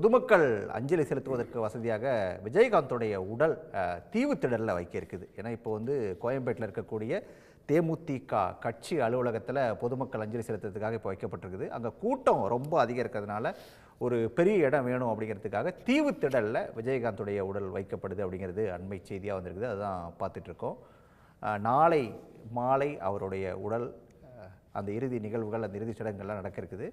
பொதுமக்கள் அஞ்சலி செலுத்துவதற்கு வசதியாக விஜயகாந்தோடைய உடல் தீவு தீவுத்திடலில் வைக்க இருக்குது ஏன்னா இப்போ வந்து கோயம்பேட்டில் இருக்கக்கூடிய தேமுதிக கட்சி அலுவலகத்தில் பொதுமக்கள் அஞ்சலி செலுத்துறதுக்காக இப்போ வைக்கப்பட்டிருக்குது. அங்கே கூட்டம் ரொம்ப அதிகம் இருக்கிறதுனால ஒரு பெரிய இடம் வேணும் அப்படிங்கிறதுக்காக தீவுத்திடலில் விஜயகாந்தோடைய உடல் வைக்கப்படுது அப்படிங்கிறது அண்மை செய்தியாக வந்திருக்குது. அதுதான் பார்த்துட்ருக்கோம். நாளை மாலை அவருடைய உடல் அந்த இறுதி நிகழ்வுகள் அந்த இறுதி சடங்குகள்லாம் நடக்க இருக்குது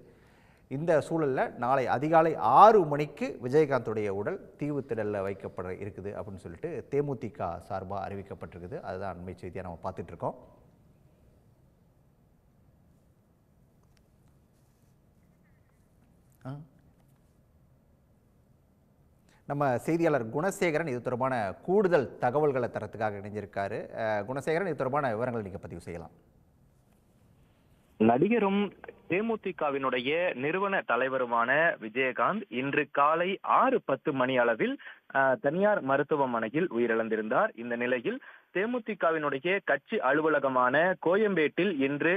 இந்த சூழலில் நாளை அதிகாலை ஆறு மணிக்கு விஜயகாந்துடைய உடல் தீவு திடலில் வைக்கப்பட இருக்குது அப்படின்னு சொல்லிட்டு தேமுதிக சார்பாக அறிவிக்கப்பட்டிருக்குது. அதுதான் அண்மை செய்தியாக நம்ம பார்த்துட்டு இருக்கோம். நம்ம செய்தியாளர் குணசேகரன் இது தொடர்பான கூடுதல் தகவல்களை தரத்துக்காக இணைஞ்சிருக்காரு. குணசேகரன் இது தொடர்பான விவரங்களை நீங்கள் பதிவு செய்யலாம். நடிகரும் தேமுதிகவினுடைய நிறுவன தலைவருமான விஜயகாந்த் இன்று காலை ஆறு பத்து மணி அளவில் அஹ், தனியார் மருத்துவமனையில் உயிரிழந்திருந்தார். இந்த நிலையில் தேமுதிகவினுடைய கட்சி அலுவலகமான கோயம்பேட்டில் இன்று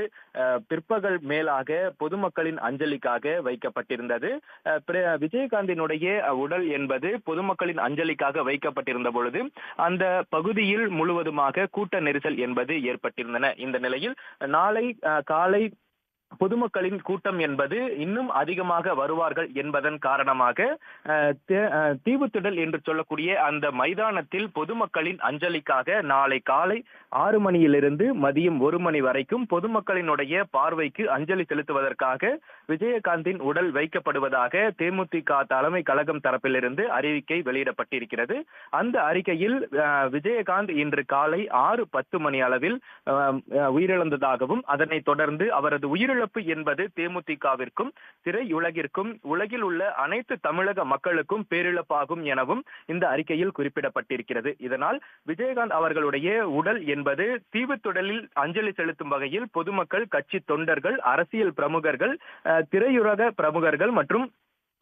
பிற்பகல் மேலாக பொதுமக்களின் அஞ்சலிக்காக வைக்கப்பட்டிருந்தது. அஹ், பிர- விஜயகாந்தினுடைய உடல் என்பது பொதுமக்களின் அஞ்சலிக்காக வைக்கப்பட்டிருந்த பொழுது அந்த பகுதியில் முழுவதுமாக கூட்ட நெரிசல் என்பது ஏற்பட்டிருந்தன. இந்த நிலையில் நாளை அஹ், காலை பொதுமக்களின் கூட்டம் என்பது இன்னும் அதிகமாக வருவார்கள் என்பதன் காரணமாக தீவுத்திடல் என்று சொல்லக்கூடிய அந்த மைதானத்தில் பொதுமக்களின் அஞ்சலிக்காக நாளை காலை ஆறு மணியிலிருந்து மதியம் ஒரு மணி வரைக்கும் பொதுமக்களினுடைய பார்வைக்கு அஞ்சலி செலுத்துவதற்காக விஜயகாந்தின் உடல் வைக்கப்படுவதாக தேமுதிக தலைமை கழகம் தரப்பிலிருந்து அறிவிக்கை வெளியிடப்பட்டிருக்கிறது. அந்த அறிக்கையில் விஜயகாந்த் இன்று காலை ஆறு பத்து மணி அளவில் உயிரிழந்ததாகவும் அதனைத் தொடர்ந்து அவரது உயிரிழப்பு என்பது தேமுதிகவிற்கும் திரையுலகிற்கும் உலகில் உள்ள அனைத்து தமிழக மக்களுக்கும் பேரிழப்பாகும் எனவும் இந்த அறிக்கையில் குறிப்பிடப்பட்டிருக்கிறது. இதனால் விஜயகாந்த் அவர்களுடைய உடல் என்பது தீவுத்துடலில் அஞ்சலி செலுத்தும் வகையில் பொதுமக்கள் கட்சி தொண்டர்கள் அரசியல் பிரமுகர்கள் திரையுலக பிரமுகர்கள் மற்றும்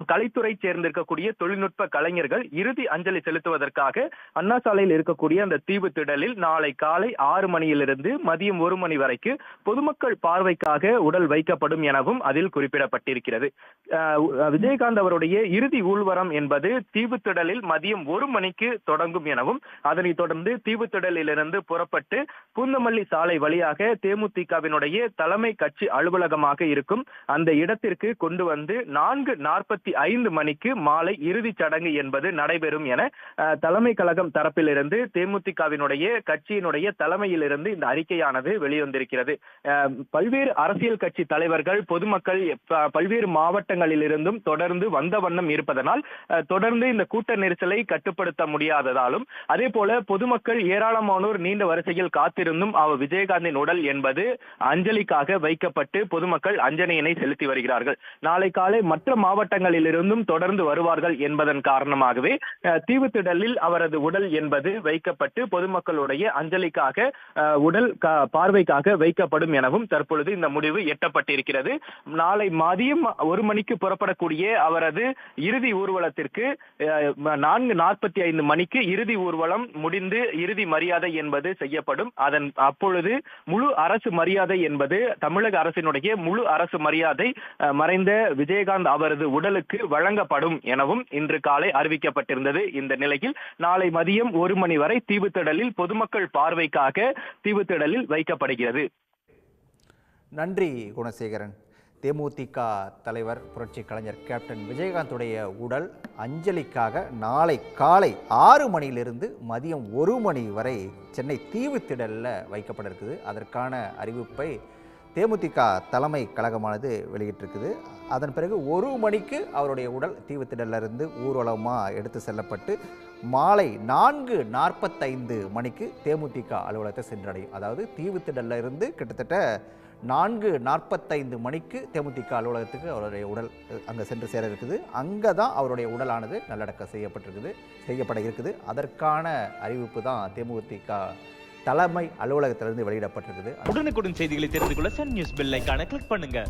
கலைத்துறை சேர்ந்திருக்கக்கூடிய தொழில்நுட்ப கலைஞர்கள் இறுதி அஞ்சலி செலுத்துவதற்காக அண்ணா சாலையில் இருக்கக்கூடிய அந்த தீவு திடலில் நாளை காலை ஆறு மணியிலிருந்து மதியம் ஒரு மணி வரைக்கு பொதுமக்கள் பார்வைக்காக உடல் வைக்கப்படும் எனவும் அதில் குறிப்பிடப்பட்டிருக்கிறது. விஜயகாந்த் அவருடைய இறுதி ஊர்வலம் என்பது தீவு திடலில் மதியம் ஒரு மணிக்கு தொடங்கும் எனவும் அதனைத் தொடர்ந்து தீவு திடலிலிருந்து புறப்பட்டு பூந்தமல்லி சாலை வழியாக தேமுதிகவினுடைய தலைமை கட்சி அலுவலகமாக இருக்கும் அந்த இடத்திற்கு கொண்டு வந்து நான்கு நாற்பத்தி இருபத்தி ஐந்து மணிக்கு மாலை இறுதிச் சடங்கு என்பது நடைபெறும் என தலைமை கழகம் தரப்பிலிருந்து தேமுதிகவினுடைய கட்சியினுடைய தலைமையிலிருந்து இந்த அறிக்கையானது வெளிவந்திருக்கிறது. பல்வேறு அரசியல் கட்சி தலைவர்கள் பொதுமக்கள் பல்வேறு மாவட்டங்களிலிருந்தும் தொடர்ந்து வந்த வண்ணம் இருப்பதனால் தொடர்ந்து இந்த கூட்ட நெரிசலை கட்டுப்படுத்த முடியாததாலும் அதே போல பொதுமக்கள் ஏராளமானோர் நீண்ட வரிசையில் காத்திருந்தும் அவ விஜயகாந்தின் உடல் என்பது அஞ்சலிக்காக வைக்கப்பட்டு பொதுமக்கள் அஞ்சனையினை செலுத்தி வருகிறார்கள். நாளை காலை மற்ற மாவட்டங்களில் மாவட்டங்களிலிருந்தும் தொடர்ந்து வருவார்கள் என்பதன் காரணமாகவே தீவுத்திடலில் அவரது உடல் என்பது வைக்கப்பட்டு பொதுமக்களுடைய அஞ்சலிக்காக உடல் பார்வைக்காக வைக்கப்படும் எனவும் தற்பொழுது இந்த முடிவு எட்டப்பட்டிருக்கிறது. நாளை மதியம் ஒரு மணிக்கு புறப்படக்கூடிய அவரது இறுதி ஊர்வலத்திற்கு அஹ், நான்கு நாற்பத்தி ஐந்து மணிக்கு இறுதி ஊர்வலம் முடிந்து இறுதி மரியாதை என்பது செய்யப்படும். அதன் அப்பொழுது முழு அரசு மரியாதை என்பது தமிழக அரசினுடைய முழு அரசு மரியாதை மறைந்த விஜயகாந்த் அவரது உடலுக்கு வழங்கப்படும் எனவும் இன்று காலை அறிவிக்கப்பட்டிருந்தது. இந்த நிலையில் நாளை மதியம் ஒரு மணி வரை தீவுத்திடலில் பொதுமக்கள் பார்வைக்காக தீவுத்திடலில் வைக்கப்படுகிறது. நன்றி குணசேகரன். தேமுதிக தலைவர் புரட்சி கலைஞர் கேப்டன் விஜயகாந்துடைய உடல் அஞ்சலிக்காக நாளை காலை ஆறு மணியிலிருந்து மதியம் ஒரு மணி வரை சென்னை தீவுத்திடலில் வைக்கப்பட இருக்குது அதற்கான அறிவிப்பை தேமுதிக தலைமை கழகமானது வெளியிட்டிருக்குது. அதன் பிறகு ஒரு மணிக்கு அவருடைய உடல் தீவுத்திடலிருந்து ஊர்வலமாக எடுத்து செல்லப்பட்டு மாலை நான்கு நாற்பத்தைந்து மணிக்கு தேமுதிக அலுவலகத்தை சென்றடையும். அதாவது தீவுத்திடல்ல இருந்து கிட்டத்தட்ட நான்கு நாற்பத்தைந்து மணிக்கு தேமுதிக அலுவலகத்துக்கு அவருடைய உடல் அங்கே சென்று சேர இருக்குது. அங்கே தான் அவருடைய உடலானது நல்லடக்கம் செய்யப்பட்டிருக்குது செய்யப்பட இருக்குது. அதற்கான அறிவிப்பு தான் தேமுதிக தலைமை அலுவலகத்திலிருந்து வெளியிடப்பட்டிருக்குது. உடனுக்குடன் செய்திகளை தெரிந்து கொள்ள சன் நியூஸ் பெல் ஐக்கான கிளிக் பண்ணுங்க.